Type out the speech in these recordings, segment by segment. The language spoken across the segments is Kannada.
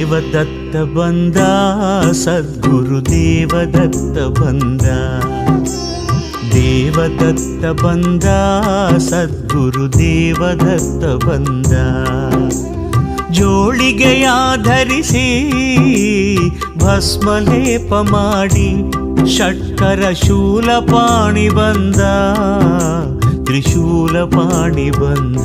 ದೇವದತ್ತ ಬಂದ, ಸದ್ಗುರು ದೇವದತ್ತ ಬಂದ. ದೇವದತ್ತ ಬಂದ, ಸದ್ಗುರು ದೇವದತ್ತ ಬಂದ. ಜೋಳಿಗೆಯ ಧರಿಸಿ ಭಸ್ಮಲೇಪ ಮಾಡಿ, ಷಟ್ಕರ ಶೂಲಪಾಣಿ ಬಂದ ತ್ರಿಶೂಲ ಪಾಣಿ ಬಂದ.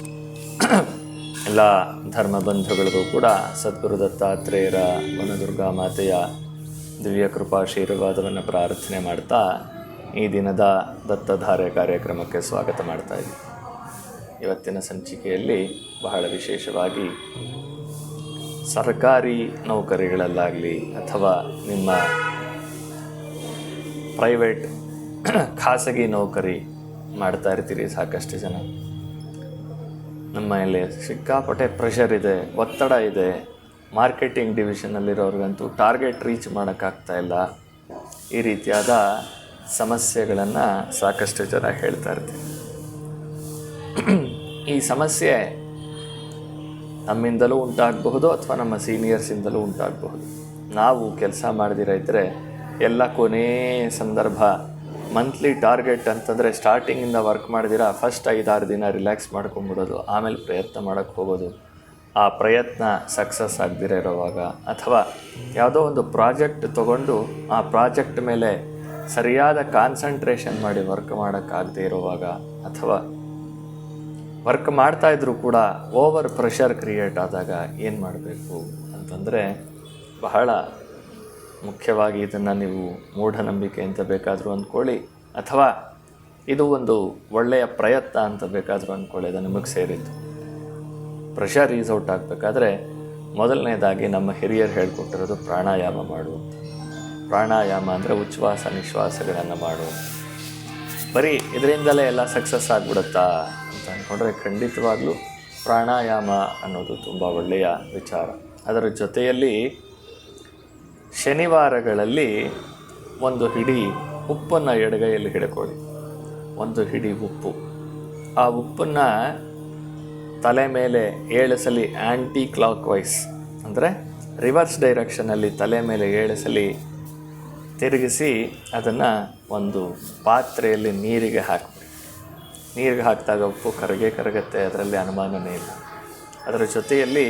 ಎಲ್ಲ ಧರ್ಮ ಬಂಧುಗಳಿಗೂ ಕೂಡ ಸದ್ಗುರು ದತ್ತಾತ್ರೇಯರ ವನದುರ್ಗಾ ಮಾತೆಯ ದಿವ್ಯ ಕೃಪಾಶೀರ್ವಾದವನ್ನು ಪ್ರಾರ್ಥನೆ ಮಾಡ್ತಾ ಈ ದಿನದ ದತ್ತಧಾರೆ ಕಾರ್ಯಕ್ರಮಕ್ಕೆ ಸ್ವಾಗತ ಮಾಡ್ತಾ ಇದ್ದೀವಿ ಇವತ್ತಿನ ಸಂಚಿಕೆಯಲ್ಲಿ ಬಹಳ ವಿಶೇಷವಾಗಿ ಸರ್ಕಾರಿ ನೌಕರಿಗಳಲ್ಲಾಗಲಿ ಅಥವಾ ನಿಮ್ಮ ಪ್ರೈವೇಟ್ ಖಾಸಗಿ ನೌಕರಿ ಮಾಡ್ತಾ ಇರ್ತೀರಿ ಸಾಕಷ್ಟು ಜನ. ನಮ್ಮ ಇಲ್ಲಿ ಸಿಕ್ಕಾಪಟ್ಟೆ ಪ್ರೆಷರ್ ಇದೆ, ಒತ್ತಡ ಇದೆ. ಮಾರ್ಕೆಟಿಂಗ್ ಡಿವಿಷನಲ್ಲಿರೋರಿಗಂತೂ ಟಾರ್ಗೆಟ್ ರೀಚ್ ಮಾಡೋಕ್ಕಾಗ್ತಾ ಇಲ್ಲ. ಈ ರೀತಿಯಾದ ಸಮಸ್ಯೆಗಳನ್ನು ಸಾಕಷ್ಟು ಜನ ಹೇಳ್ತಾ ಇರ್ತೀವಿ ಈ ಸಮಸ್ಯೆ ನಮ್ಮಿಂದಲೂ ಉಂಟಾಗಬಹುದು ಅಥವಾ ನಮ್ಮ ಸೀನಿಯರ್ಸಿಂದಲೂ ಉಂಟಾಗಬಹುದು. ನಾವು ಕೆಲಸ ಮಾಡದಿರ ಇದ್ದರೆ ಎಲ್ಲ ಕೊನೇ ಸಂದರ್ಭ ಮಂತ್ಲಿ ಟಾರ್ಗೆಟ್ ಅಂತಂದರೆ ಸ್ಟಾರ್ಟಿಂಗಿಂದ ವರ್ಕ್ ಮಾಡಿದಿರ ಫಸ್ಟ್ ಐದಾರು ದಿನ ರಿಲ್ಯಾಕ್ಸ್ ಮಾಡ್ಕೊಂಬಿಡೋದು ಆಮೇಲೆ ಪ್ರಯತ್ನ ಮಾಡೋಕ್ಕೆ ಹೋಗೋದು. ಆ ಪ್ರಯತ್ನ ಸಕ್ಸಸ್ ಆಗದಿರ ಇರೋವಾಗ ಅಥವಾ ಯಾವುದೋ ಒಂದು ಪ್ರಾಜೆಕ್ಟ್ ತಗೊಂಡು ಆ ಪ್ರಾಜೆಕ್ಟ್ ಮೇಲೆ ಸರಿಯಾದ ಕಾನ್ಸಂಟ್ರೇಷನ್ ಮಾಡಿ ವರ್ಕ್ ಮಾಡೋಕ್ಕಾಗದೇ ಇರುವಾಗ ಅಥವಾ ವರ್ಕ್ ಮಾಡ್ತಾ ಇದ್ರೂ ಕೂಡ ಓವರ್ ಪ್ರೆಷರ್ ಕ್ರಿಯೇಟ್ ಆದಾಗ ಏನು ಮಾಡಬೇಕು ಅಂತಂದರೆ ಬಹಳ ಮುಖ್ಯವಾಗಿ ಇದನ್ನು ನೀವು ಮೂಢನಂಬಿಕೆ ಅಂತ ಬೇಕಾದರೂ ಅಂದ್ಕೊಳ್ಳಿ, ಅಥವಾ ಇದು ಒಂದು ಒಳ್ಳೆಯ ಪ್ರಯತ್ನ ಅಂತ ಬೇಕಾದರೂ ಅಂದ್ಕೊಳ್ಳಿ ಅದು ನಿಮಗೆ ಸೇರಿತ್ತು ಪ್ರೆಷರ್ ಈಸ್ ಔಟ್ ಆಗಬೇಕಾದ್ರೆ ಮೊದಲನೇದಾಗಿ ನಮ್ಮ ಹಿರಿಯರು ಹೇಳ್ಕೊಟ್ಟಿರೋದು ಪ್ರಾಣಾಯಾಮ ಮಾಡು. ಪ್ರಾಣಾಯಾಮ ಅಂದರೆ ಉಚ್ಛ್ವಾಸ, ನಿಶ್ವಾಸಗಳನ್ನು ಮಾಡು. ಬರೀ ಇದರಿಂದಲೇ ಎಲ್ಲ ಸಕ್ಸಸ್ ಆಗಿಬಿಡುತ್ತಾ ಅಂತ ಅಂದ್ಕೊಂಡ್ರೆ ಖಂಡಿತವಾಗ್ಲೂ ಪ್ರಾಣಾಯಾಮ ಅನ್ನೋದು ತುಂಬ ಒಳ್ಳೆಯ ವಿಚಾರ. ಅದರ ಜೊತೆಯಲ್ಲಿ ಶನಿವಾರಗಳಲ್ಲಿ ಒಂದು ಹಿಡಿ ಉಪ್ಪನ್ನು ಎಡಗೈಯಲ್ಲಿ ಹಿಡ್ಕೊಳ್ಳಿ. ಒಂದು ಹಿಡಿ ಉಪ್ಪು. ಆ ಉಪ್ಪನ್ನು ತಲೆ ಮೇಲೆ ಏಳು ಸಲ ಆ್ಯಂಟಿ ಕ್ಲಾಕ್ ವೈಸ್ ಅಂದರೆ ರಿವರ್ಸ್ ಡೈರೆಕ್ಷನಲ್ಲಿ ತಲೆ ಮೇಲೆ ಏಳು ಸಲ ತಿರುಗಿಸಿ ಅದನ್ನು ಒಂದು ಪಾತ್ರೆಯಲ್ಲಿ ನೀರಿಗೆ ಹಾಕಬೇಕು ನೀರಿಗೆ ಹಾಕಿದಾಗ ಉಪ್ಪು ಕರಗೇ ಕರಗತ್ತೆ, ಅದರಲ್ಲಿ ಅನುಮಾನವೇ ಇಲ್ಲ. ಅದರ ಜೊತೆಯಲ್ಲಿ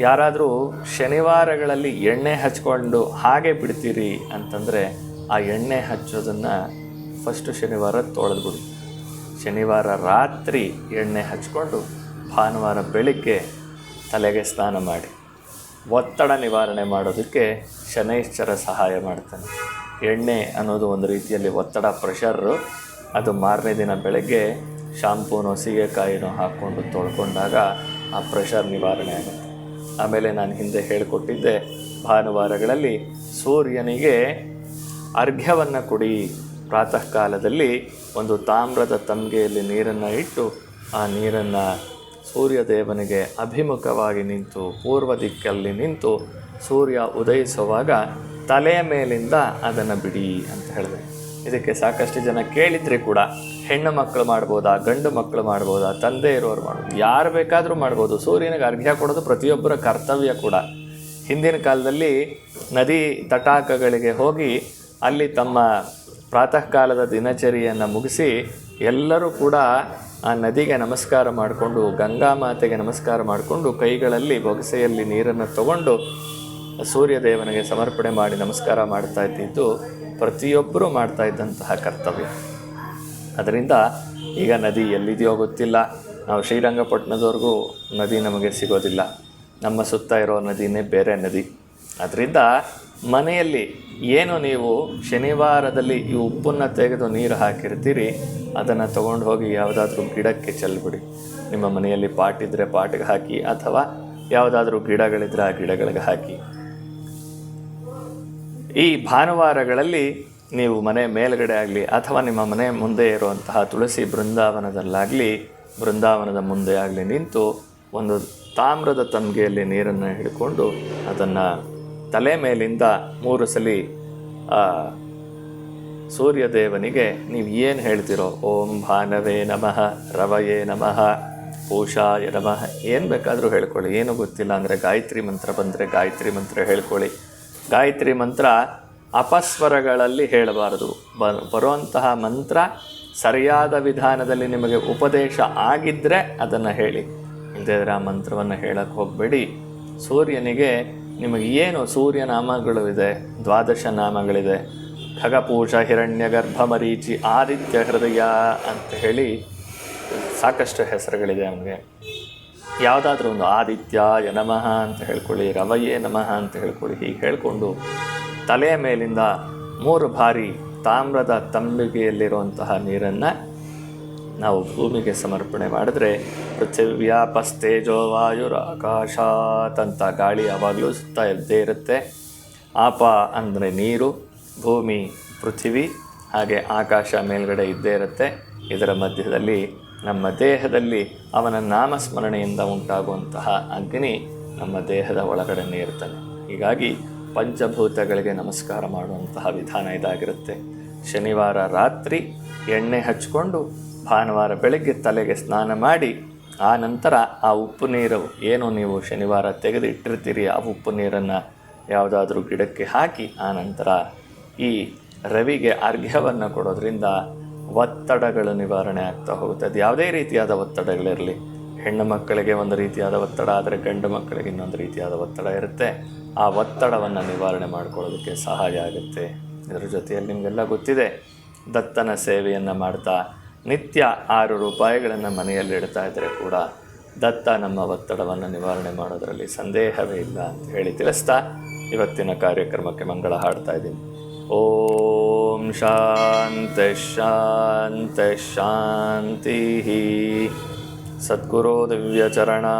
ಯಾರಾದರೂ ಶನಿವಾರಗಳಲ್ಲಿ ಎಣ್ಣೆ ಹಚ್ಕೊಂಡು ಹಾಗೆ ಬಿಡ್ತೀರಿ ಅಂತಂದರೆ ಆ ಎಣ್ಣೆ ಹಚ್ಚೋದನ್ನು ಫಸ್ಟು ಶನಿವಾರ ತೊಳೆದ್ಬಿಡಿ ಶನಿವಾರ ರಾತ್ರಿ ಎಣ್ಣೆ ಹಚ್ಕೊಂಡು ಭಾನುವಾರ ಬೆಳಿಗ್ಗೆ ತಲೆಗೆ ಸ್ನಾನ ಮಾಡಿ. ಒತ್ತಡ ನಿವಾರಣೆ ಮಾಡೋದಕ್ಕೆ ಶನೈಶ್ಚರ ಸಹಾಯ ಮಾಡ್ತಾನೆ. ಎಣ್ಣೆ ಅನ್ನೋದು ಒಂದು ರೀತಿಯಲ್ಲಿ ಒತ್ತಡ ಪ್ರೆಷರು ಅದು ಮಾರನೇ ದಿನ ಬೆಳಗ್ಗೆ ಶಾಂಪೂನೋ ಸೀಗೆಕಾಯಿನೋ ಹಾಕ್ಕೊಂಡು ತೊಳ್ಕೊಂಡಾಗ ಆ ಪ್ರೆಷರ್ ನಿವಾರಣೆ ಆಗುತ್ತೆ. ಆಮೇಲೆ ನಾನು ಹಿಂದೆ ಹೇಳಿಕೊಟ್ಟಿದ್ದೆ, ಭಾನುವಾರಗಳಲ್ಲಿ ಸೂರ್ಯನಿಗೆ ಅರ್ಘ್ಯವನ್ನು ಕೊಡಿ. ಪ್ರಾತಃ ಕಾಲದಲ್ಲಿ ಒಂದು ತಾಮ್ರದ ತಂಗೆಯಲ್ಲಿ ನೀರನ್ನು ಇಟ್ಟು ಆ ನೀರನ್ನು ಸೂರ್ಯದೇವನಿಗೆ ಅಭಿಮುಖವಾಗಿ ನಿಂತು, ಪೂರ್ವ ದಿಕ್ಕಲ್ಲಿ ನಿಂತು ಸೂರ್ಯ ಉದಯಿಸುವಾಗ ತಲೆಯ ಮೇಲಿಂದ ಅದನ್ನು ಬಿಡಿ ಅಂತ ಹೇಳಿದೆ. ಇದಕ್ಕೆ ಸಾಕಷ್ಟು ಜನ ಕೇಳಿದ್ರೆ ಕೂಡ ಹೆಣ್ಣು ಮಕ್ಕಳು ಮಾಡ್ಬೋದಾ, ಗಂಡು ಮಕ್ಕಳು ಮಾಡ್ಬೋದಾ, ತಂದೆ ಇರೋರು ಮಾಡ್ಬೋದು, ಯಾರು ಬೇಕಾದರೂ ಮಾಡ್ಬೋದು, ಸೂರ್ಯನಿಗೆ ಅರ್ಘ್ಯ ಕೊಡೋದು ಪ್ರತಿಯೊಬ್ಬರ ಕರ್ತವ್ಯ ಕೂಡ. ಹಿಂದಿನ ಕಾಲದಲ್ಲಿ ನದಿ ತಟಾಕಗಳಿಗೆ ಹೋಗಿ ಅಲ್ಲಿ ತಮ್ಮ ಪ್ರಾತಃ ಕಾಲದ ದಿನಚರಿಯನ್ನು ಮುಗಿಸಿ ಎಲ್ಲರೂ ಕೂಡ ಆ ನದಿಗೆ ನಮಸ್ಕಾರ ಮಾಡಿಕೊಂಡು, ಗಂಗಾ ಮಾತೆಗೆ ನಮಸ್ಕಾರ ಮಾಡಿಕೊಂಡು ಕೈಗಳಲ್ಲಿ ಬೊಗಸೆಯಲ್ಲಿ ನೀರನ್ನು ತಗೊಂಡು ಸೂರ್ಯದೇವನಿಗೆ ಸಮರ್ಪಣೆ ಮಾಡಿ ನಮಸ್ಕಾರ ಮಾಡ್ತಾ ಇದ್ದಿದ್ದು ಪ್ರತಿಯೊಬ್ಬರೂ ಮಾಡ್ತಾ ಇದ್ದಂತಹ ಕರ್ತವ್ಯ. ಅದರಿಂದ ಈಗ ನದಿ ಎಲ್ಲಿದೆಯೋ ಗೊತ್ತಿಲ್ಲ. ನಾವು ಶ್ರೀರಂಗಪಟ್ಟಣದವರೆಗೂ ನದಿ ನಮಗೆ ಸಿಗೋದಿಲ್ಲ. ನಮ್ಮ ಸುತ್ತ ಇರೋ ನದಿನೇ ಬೇರೆ ನದಿ. ಅದರಿಂದ ಮನೆಯಲ್ಲಿ ಏನು ನೀವು ಶನಿವಾರದಲ್ಲಿ ಈ ಉಪ್ಪನ್ನು ತೆಗೆದು ನೀರು ಹಾಕಿರ್ತೀರಿ, ಅದನ್ನು ತೊಗೊಂಡು ಹೋಗಿ ಯಾವುದಾದ್ರೂ ಗಿಡಕ್ಕೆ ಚೆಲ್ಬಿಡಿ. ನಿಮ್ಮ ಮನೆಯಲ್ಲಿ ಪಾಟ್ ಇದ್ದರೆ ಪಾಟ್ಗೆ ಹಾಕಿ ಅಥವಾ ಯಾವುದಾದ್ರೂ ಗಿಡಗಳಿದ್ರೆ ಆ ಗಿಡಗಳಿಗೆ ಹಾಕಿ. ಈ ಭಾನುವಾರಗಳಲ್ಲಿ ನೀವು ಮನೆ ಮೇಲ್ಗಡೆ ಆಗಲಿ ಅಥವಾ ನಿಮ್ಮ ಮನೆ ಮುಂದೆ ಇರುವಂತಹ ತುಳಸಿ ಬೃಂದಾವನದಲ್ಲಾಗಲಿ, ಬೃಂದಾವನದ ಮುಂದೆ ಆಗಲಿ ನಿಂತು ಒಂದು ತಾಮ್ರದ ತಂಬಿಗೆಯಲ್ಲಿ ನೀರನ್ನು ಹಿಡ್ಕೊಂಡು ಅದನ್ನು ತಲೆ ಮೇಲಿಂದ ಮೂರು ಸಲ ಸೂರ್ಯದೇವನಿಗೆ ನೀವು ಏನು ಹೇಳ್ತಿರೋ, ಓಂ ಭಾನವೇ ನಮಃ, ರವಯೇ ನಮಃ, ಪೂಷಾಯ ನಮಃ, ಏನು ಬೇಕಾದರೂ ಹೇಳ್ಕೊಳ್ಳಿ. ಏನು ಗೊತ್ತಿಲ್ಲ ಅಂದರೆ ಗಾಯತ್ರಿ ಮಂತ್ರ ಬಂದರೆ ಗಾಯತ್ರಿ ಮಂತ್ರ ಹೇಳ್ಕೊಳ್ಳಿ. ಗಾಯತ್ರಿ ಮಂತ್ರ ಅಪಸ್ವರಗಳಲ್ಲಿ ಹೇಳಬಾರದು. ಬ, ಬರುವಂತಹ ಮಂತ್ರ ಸರಿಯಾದ ವಿಧಾನದಲ್ಲಿ ನಿಮಗೆ ಉಪದೇಶ ಆಗಿದ್ದರೆ ಅದನ್ನು ಹೇಳಿ. ಇಲ್ಲದೇ ಆ ಮಂತ್ರವನ್ನು ಹೇಳಕ್ಕೆ ಹೋಗಬೇಡಿ. ಸೂರ್ಯನಿಗೆ ನಿಮಗೆ ಏನು ಸೂರ್ಯನಾಮಗಳು ಇದೆ ದ್ವಾದಶ ನಾಮಗಳಿದೆ, ಖಗಪೂಷ, ಹಿರಣ್ಯ, ಗರ್ಭ, ಮರೀಚಿ, ಆದಿತ್ಯ, ಹೃದಯ ಅಂತ ಹೇಳಿ ಸಾಕಷ್ಟು ಹೆಸರುಗಳಿದೆ ಅವನಿಗೆ. ಯಾವುದಾದ್ರೂ ಒಂದು ಆದಿತ್ಯಾಯ ನಮಃ ಅಂತ ಹೇಳ್ಕೊಳ್ಳಿ, ರವಯೇ ನಮಃ ಅಂತ ಹೇಳ್ಕೊಳ್ಳಿ, ಹೀಗೆ ಹೇಳಿಕೊಂಡು ತಲೆಯ ಮೇಲಿಂದ ಮೂರು ಬಾರಿ ತಾಮ್ರದ ತಂಬಿಗೆಯಲ್ಲಿರುವಂತಹ ನೀರನ್ನು ನಾವು ಭೂಮಿಗೆ ಸಮರ್ಪಣೆ ಮಾಡಿದ್ರೆ ಪೃಥಿವ್ಯಾಪಸ್ತೇಜೋ ವಾಯುರ ಆಕಾಶಾತಂಥ ಗಾಳಿ ಯಾವಾಗಲೂ ಸುತ್ತ ಇದ್ದೇ ಇರುತ್ತೆ. ಆಪ ಅಂದರೆ ನೀರು, ಭೂಮಿ, ಪೃಥಿವಿ, ಹಾಗೆ ಆಕಾಶ ಮೇಲ್ಗಡೆ ಇದ್ದೇ ಇರುತ್ತೆ. ಇದರ ಮಧ್ಯದಲ್ಲಿ ನಮ್ಮ ದೇಹದಲ್ಲಿ ಅವನ ನಾಮಸ್ಮರಣೆಯಿಂದ ಉಂಟಾಗುವಂತಹ ಅಗ್ನಿ ನಮ್ಮ ದೇಹದ ಒಳಗಡೆನೇ ಇರ್ತಾನೆ ಹೀಗಾಗಿ ಪಂಚಭೂತಗಳಿಗೆ ನಮಸ್ಕಾರ ಮಾಡುವಂತಹ ವಿಧಾನ ಇದಾಗಿರುತ್ತೆ. ಶನಿವಾರ ರಾತ್ರಿ ಎಣ್ಣೆ ಹಚ್ಚಿಕೊಂಡು ಭಾನುವಾರ ಬೆಳಗ್ಗೆ ತಲೆಗೆ ಸ್ನಾನ ಮಾಡಿ, ಆ ನಂತರ ಆ ಉಪ್ಪು ನೀರು ಏನು ನೀವು ಶನಿವಾರ ತೆಗೆದು ಇಟ್ಟಿರ್ತೀರಿ ಆ ಉಪ್ಪು ನೀರನ್ನು ಯಾವುದಾದ್ರೂ ಗಿಡಕ್ಕೆ ಹಾಕಿ, ಆ ನಂತರ ಈ ರವಿಗೆ ಅರ್ಘ್ಯವನ್ನು ಕೊಡೋದ್ರಿಂದ ಒತ್ತಡಗಳು ನಿವಾರಣೆ ಆಗ್ತಾ ಹೋಗುತ್ತೆ ಅದು ಯಾವುದೇ ರೀತಿಯಾದ ಒತ್ತಡಗಳಿರಲಿ. ಹೆಣ್ಣು ಮಕ್ಕಳಿಗೆ ಒಂದು ರೀತಿಯಾದ ಒತ್ತಡ, ಆದರೆ ಗಂಡು ಮಕ್ಕಳಿಗೆ ಇನ್ನೊಂದು ರೀತಿಯಾದ ಒತ್ತಡ ಇರುತ್ತೆ. ಆ ಒತ್ತಡವನ್ನು ನಿವಾರಣೆ ಮಾಡ್ಕೊಳ್ಳೋದಕ್ಕೆ ಸಹಾಯ ಆಗುತ್ತೆ. ಇದರ ಜೊತೆಯಲ್ಲಿ ನಿಮಗೆಲ್ಲ ಗೊತ್ತಿದೆ. ದತ್ತನ ಸೇವೆಯನ್ನು ಮಾಡ್ತಾ, ನಿತ್ಯ ಆರು ರೂಪಾಯಿಗಳನ್ನು ಮನೆಯಲ್ಲಿ ಇಡ್ತಾ ಇದ್ದರೆ ಕೂಡ ದತ್ತ ನಮ್ಮ ಒತ್ತಡವನ್ನು ನಿವಾರಣೆ ಮಾಡೋದರಲ್ಲಿ ಸಂದೇಹವೇ ಇಲ್ಲ ಅಂತ ಹೇಳಿ ತಿಳಿಸ್ತಾ, ಇವತ್ತಿನ ಕಾರ್ಯಕ್ರಮಕ್ಕೆ ಮಂಗಳ ಹಾಡ್ತಾ ಇದ್ದೀನಿ. ॐ शान्तशान्तः शान्तिः सद्गुरो दिव्यचरणर्पणमस्तु